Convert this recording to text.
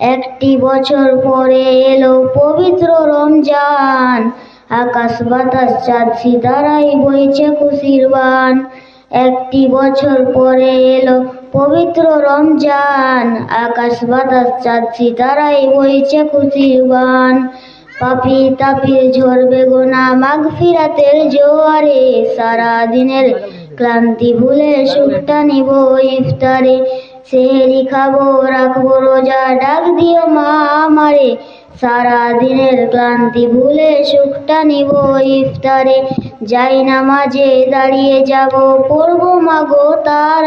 একটি বছর পরে এলো পবিত্র রমজান। আকাশ বাতাস চাঁদ সিতারাই বইছে খুশির বান। একটি বছর পরে এলো পবিত্র রমজান। আকাশ বাতাস চাঁদ সিতারাই বইছে খুশির বান। পাপি তাপির ঝরবে গোনা মাঘ ফিরাতের জোয়ারে। সারা দিনের ক্লান্তি ভুলে সুখটা নিব ইফতারে। সেহেরি খাব রাখব, রোজা ডাক দিও মা আমারে। সারা দিনের ক্লান্তি ভুলে সুখটা নিব ইফতারে। যাই নামাজে দাঁড়িয়ে যাব, পড়ব মাগো তার।